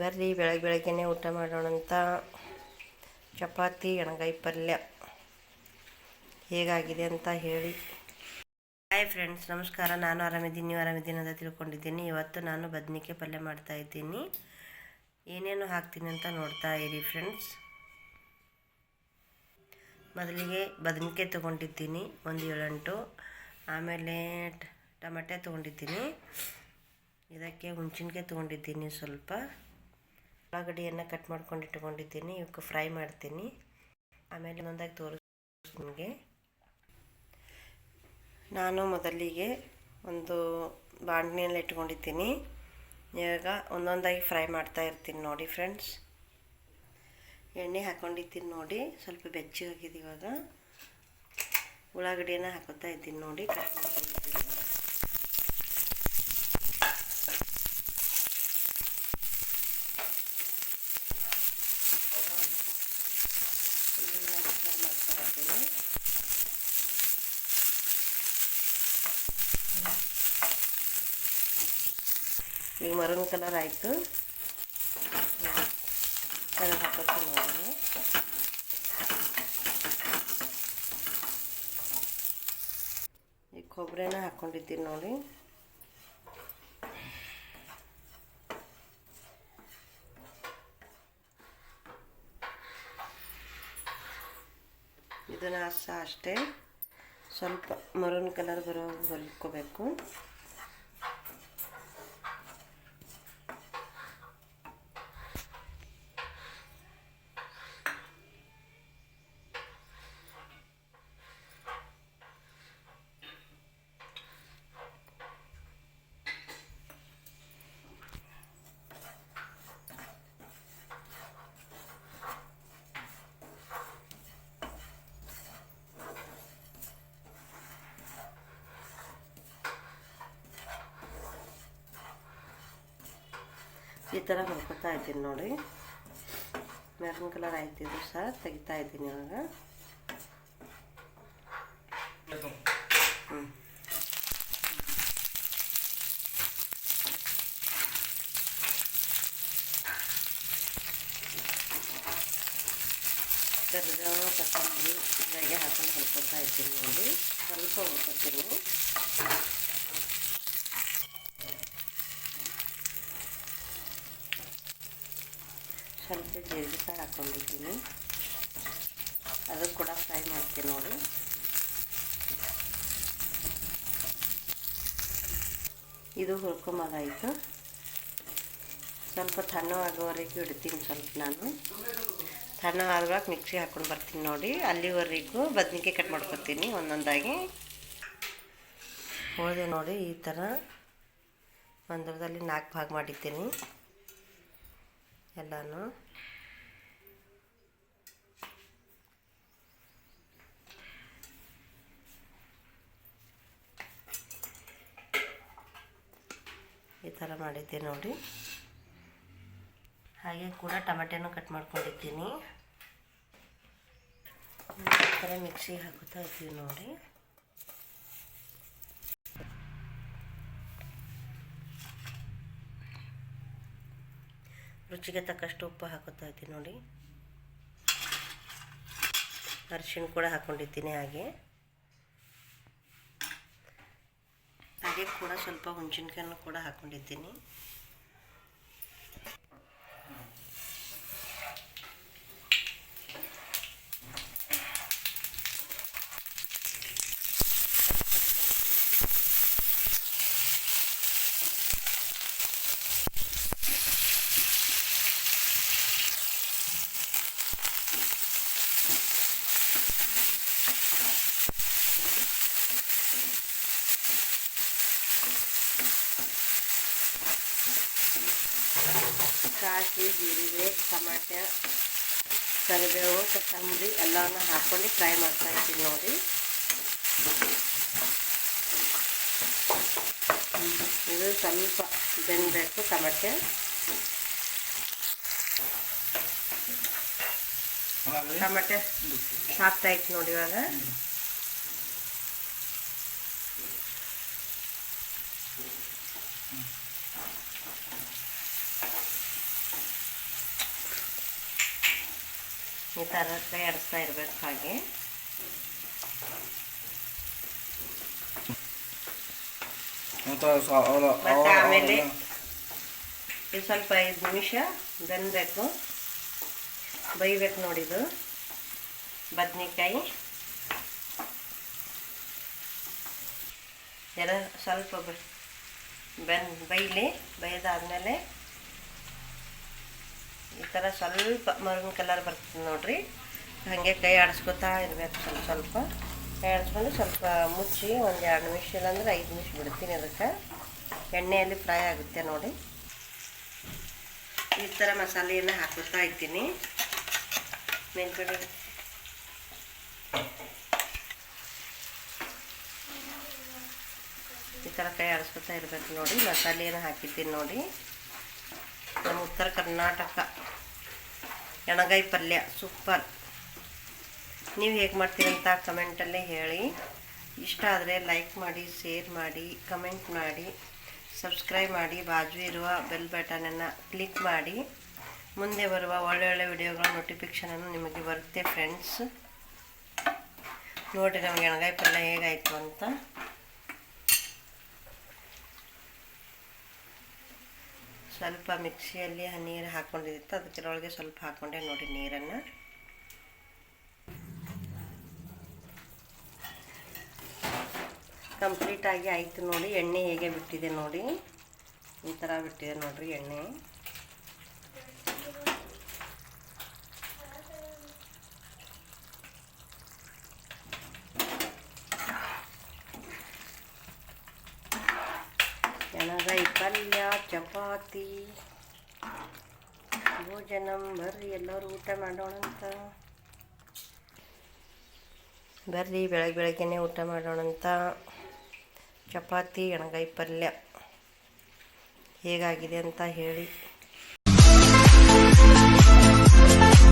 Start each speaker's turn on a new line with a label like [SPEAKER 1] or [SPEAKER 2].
[SPEAKER 1] ಬರ್ರಿ ಬೆಳಗ್ಗೆ ಬೆಳಗ್ಗೆನೆ ಊಟ ಮಾಡೋಣಂತ. ಚಪಾತಿ, ಎಣಗಾಯಿ ಪಲ್ಯ. ಹೇಗಾಗಿದೆ ಅಂತ ಹೇಳಿ. ಹಾಯ್ ಫ್ರೆಂಡ್ಸ್ ನಮಸ್ಕಾರ. ನಾನು ಆರಾಮಿದ್ದೀನಿ. ನೀವು ಆರಾಮಿದ್ದೀನಿ ಅಂತ ತಿಳ್ಕೊಂಡಿದ್ದೀನಿ. ಇವತ್ತು ನಾನು ಬದ್ನಿಕಾಯಿ ಪಲ್ಯ ಮಾಡ್ತಾ ಇದ್ದೀನಿ. ಏನೇನು ಹಾಕ್ತೀನಿ ಅಂತ ನೋಡ್ತಾ ಇರಿ ಫ್ರೆಂಡ್ಸ್ ಮೊದಲಿಗೆ ಬದನಿಕೆ ತೊಗೊಂಡಿದ್ದೀನಿ, ಒಂದು ಏಳೆಂಟು. ಆಮೇಲೆ ಟಮಟೆ ತೊಗೊಂಡಿದ್ದೀನಿ. ಇದಕ್ಕೆ ಹುಣ್ಸಿನ್ಕಾಯಿ ತೊಗೊಂಡಿದ್ದೀನಿ ಸ್ವಲ್ಪ. ಉಳ್ಳಾಗಡ್ಡಿಯನ್ನು ಕಟ್ ಮಾಡ್ಕೊಂಡು ಇಟ್ಕೊಂಡಿದ್ದೀನಿ. ಇವಕ್ಕೆ ಫ್ರೈ ಮಾಡ್ತೀನಿ. ಆಮೇಲೆ ಒಂದಾಗಿ ತೋರಿಸ್ತೀನಿ ನಿಮಗೆ. ನಾನು ಮೊದಲಿಗೆ ಒಂದು ಬಾಣಲೆಯಲ್ಲಿ ಇಟ್ಕೊಂಡಿದ್ದೀನಿ. ಇವಾಗ ಒಂದೊಂದಾಗಿ ಫ್ರೈ ಮಾಡ್ತಾ ಇರ್ತೀನಿ ನೋಡಿ ಫ್ರೆಂಡ್ಸ್ ಎಣ್ಣೆ ಹಾಕ್ಕೊಂಡಿದ್ದೀನಿ ನೋಡಿ. ಸ್ವಲ್ಪ ಬೆಚ್ಚಗಾಗಿದೆ ಇವಾಗ. ಉಳ್ಳಾಗಡ್ಡಿಯನ್ನು ಹಾಕೋತಾ ಇದ್ದೀನಿ ನೋಡಿ ಕಟ್ ಮಾಡ್ತಾ ಈಗ ಮರನ್ ಕಲರ್ ಆಯಿತು. ಕಲರ್ ಹಾಕೋತೀನಿ ನೋಡಿ. ಈ ಕೊಬ್ಬರಿನ ಹಾಕ್ಕೊಂಡಿದ್ದೀನಿ ನೋಡಿ. ಇದನ್ನು ಸಹ ಅಷ್ಟೇ. ಸ್ವಲ್ಪ ಮರುನ್ ಕಲರ್ ಬರೋ ಹೊಲ್ಕೋಬೇಕು. ಈ ಥರ ಹೊರ್ಕೊತಾ ಇದ್ದೀನಿ ನೋಡಿ. ಮೆರೂನ್ ಕಲರ್ ಆಯ್ತು ಇದು ಸಹ, ತೆಗಿತಾ ಇದ್ದೀನಿ ಇವಾಗ. ಹ್ಞೂ ಕರಿಬೇವು ಕೊತ್ತಂಬರಿ, ಇದ್ರಾಗೆ ಹಾಕೊಂಡು ಹೊರ್ಕೊತಾ ಇದ್ದೀನಿ ನೋಡಿ. ಸ್ವಲ್ಪ ಹೊರ್ಕೊತೀನಿ. ಸ್ವಲ್ಪ ಜೀರಿಗೆ ಸಹ ಹಾಕ್ಕೊಂಡಿದ್ದೀನಿ. ಅದು ಕೂಡ ಫ್ರೈ ಮಾಡ್ತೀನಿ ನೋಡಿ. ಇದು ಹುರ್ಕೊಂಬಾಗಾಯಿತು ಸ್ವಲ್ಪ ತಣ್ಣವಾಗೋವರೆಗೂ ಇಡ್ತೀನಿ ಸ್ವಲ್ಪ ನಾನು. ತಣ್ಣವಾದಾಗ ಮಿಕ್ಸಿ ಹಾಕ್ಕೊಂಡು ಬರ್ತೀನಿ ನೋಡಿ. ಅಲ್ಲಿವರೆಗೂ ಬದ್ನಿಕಾಯಿ ಕಟ್ ಮಾಡ್ಕೊತೀನಿ ಒಂದೊಂದಾಗಿ. ಹೋದೆ ನೋಡಿ ಈ ಥರ. ಒಂದರದಲ್ಲಿ ನಾಲ್ಕು ಭಾಗ ಮಾಡಿದ್ದೀನಿ. ಎಲ್ಲನೂ. ಈ ಥರ ಮಾಡಿದ್ದೆ ನೋಡಿ. ಹಾಗೆ ಕೂಡ ಟಮಾಟೆನೂ ಕಟ್ ಮಾಡ್ಕೊಂಡಿದ್ದೀನಿ. ಈ ಥರ ಮಿಕ್ಸಿ ಹಾಕುತ್ತಾ ಇದ್ದೀವಿ ನೋಡಿ. ರುಚಿಗೆ ತಕ್ಕಷ್ಟು ಉಪ್ಪು ಹಾಕೋತಾ ಇದ್ದೀನಿ ನೋಡಿ. ಅರಿಶಿಣ ಕೂಡ ಹಾಕ್ಕೊಂಡಿದ್ದೀನಿ ಹಾಗೆ. ಹಾಗೆ ಕೂಡ ಸ್ವಲ್ಪ ಹುಣಸಿನ್ಕಾಯನ್ನು ಕೂಡ ಹಾಕ್ಕೊಂಡಿದ್ದೀನಿ ಸಾಸಿವೆ ಜೀರಿಗೆ ಟಮಾಟೆ ಕರಿಬೇವು ಕೊತ್ತಂಬರಿ ಎಲ್ಲವನ್ನು ಹಾಕ್ಕೊಂಡು ಫ್ರೈ ಮಾಡ್ತಾ ಇರ್ತೀನಿ ನೋಡಿ. ಇದು ಸ್ವಲ್ಪ ಬೆಂದಬೇಕು ಟಮಾಟೆ. ಟಮಾಟೆ ಹಾಕ್ತಾ ಇತ್ತು ನೋಡಿ ಇವಾಗ. ಈ ಥರ ತಯಾರಿಸ್ತಾ ಇರಬೇಕು ಹಾಗೆ.
[SPEAKER 2] ಮತ್ತು
[SPEAKER 1] ಆಮೇಲೆ ಇದು ಸ್ವಲ್ಪ ಐದು ನಿಮಿಷ ಬೆಂದಬೇಕು. ಬೈಬೇಕು ನೋಡಿದು ಬದ್ನಿಕಾಯಿ. ಎಲ್ಲ ಸ್ವಲ್ಪ ಬೆನ್ ಬೈಲಿ ಬೈದಾದ್ಮೇಲೆ ಈ ಥರ ಸ್ವಲ್ಪ ಮರುಗಿನ ಕಲರ್ ಬರ್ತದೆ ನೋಡ್ರಿ. ಹಾಗೆ ಕೈ ಆಡಿಸ್ಕೊತಾ ಇರಬೇಕು ಸ್ವಲ್ಪ ಸ್ವಲ್ಪ. ಕೈ ಆಡಿಸ್ಕೊಂಡು ಸ್ವಲ್ಪ ಮುಚ್ಚಿ ಒಂದು ಎರಡು ನಿಮಿಷ, ಇಲ್ಲಾಂದ್ರೆ ಐದು ನಿಮಿಷ ಬಿಡ್ತೀನಿ ಅದಕ್ಕೆ. ಎಣ್ಣೆಯಲ್ಲಿ ಫ್ರೈ ಆಗುತ್ತೆ ನೋಡಿ. ಈ ಥರ ಮಸಾಲೆಯನ್ನು ಹಾಕುತ್ತಾ ಇದ್ದೀನಿ. ಮೇಲ್ಗಡೆ ಈ ಥರ ಕೈ ಆಡಿಸ್ಕೊತಾ ಇರಬೇಕು ನೋಡಿ. ಮಸಾಲೆಯನ್ನು ಹಾಕಿದ್ದೀನಿ ನೋಡಿ. ನಮ್ಮ ಉತ್ತರ ಕರ್ನಾಟಕ. ಎಣಗಾಯಿ ಪಲ್ಯ, ಸೂಪರ್. ನೀವು ಹೇಗೆ ಮಾಡ್ತೀರಂತ ಕಮೆಂಟಲ್ಲೇ ಹೇಳಿ. ಇಷ್ಟ ಆದರೆ ಲೈಕ್ ಮಾಡಿ, ಶೇರ್ ಮಾಡಿ, ಕಮೆಂಟ್ ಮಾಡಿ. ಸಬ್ಸ್ಕ್ರೈಬ್ ಮಾಡಿ, ಬಾಜು ಇರುವ ಬೆಲ್ ಬಟನನ್ನು ಕ್ಲಿಕ್ ಮಾಡಿ. ಮುಂದೆ ಬರುವ ಒಳ್ಳೊಳ್ಳೆ ವಿಡಿಯೋಗಳ ನೋಟಿಫಿಕೇಷನನ್ನು ನಿಮಗೆ ಬರುತ್ತೆ ಫ್ರೆಂಡ್ಸ್ ನೋಡಿರಿ ನಮಗೆ ಎಣಗಾಯಿ ಪಲ್ಯ ಹೇಗಾಯಿತು ಅಂತ. ಸ್ವಲ್ಪ ಮಿಕ್ಸಿಯಲ್ಲಿ ನೀರು ಹಾಕ್ಕೊಂಡಿದ್ದಿತ್ತು ಅದಕ್ಕಿರೊಳಗೆ ಸ್ವಲ್ಪ ಹಾಕ್ಕೊಂಡೆ ನೋಡಿ ನೀರನ್ನು. ಕಂಪ್ಲೀಟಾಗಿ ಆಯಿತು ನೋಡಿ. ಎಣ್ಣೆ ಹೇಗೆ ಬಿಟ್ಟಿದೆ ನೋಡಿ. ಈ ಥರ ಬಿಟ್ಟಿದೆ ನೋಡಿರಿ ಎಣ್ಣೆ ಎಣಗಾಯಿ ಪಲ್ಯ ಚಪಾತಿ. ಭೋಜನ ಬರ್ರಿ ಎಲ್ಲರೂ ಊಟ ಮಾಡೋಣ ಅಂತ ಬರ್ರಿ ಬೆಳಗ್ಗೆ ಬೆಳಗ್ಗೆನೆ ಊಟ ಮಾಡೋಣ ಅಂತ ಚಪಾತಿ, ಎಣಗಾಯಿ ಪಲ್ಯ ಹೇಗಾಗಿದೆ ಅಂತ ಹೇಳಿ.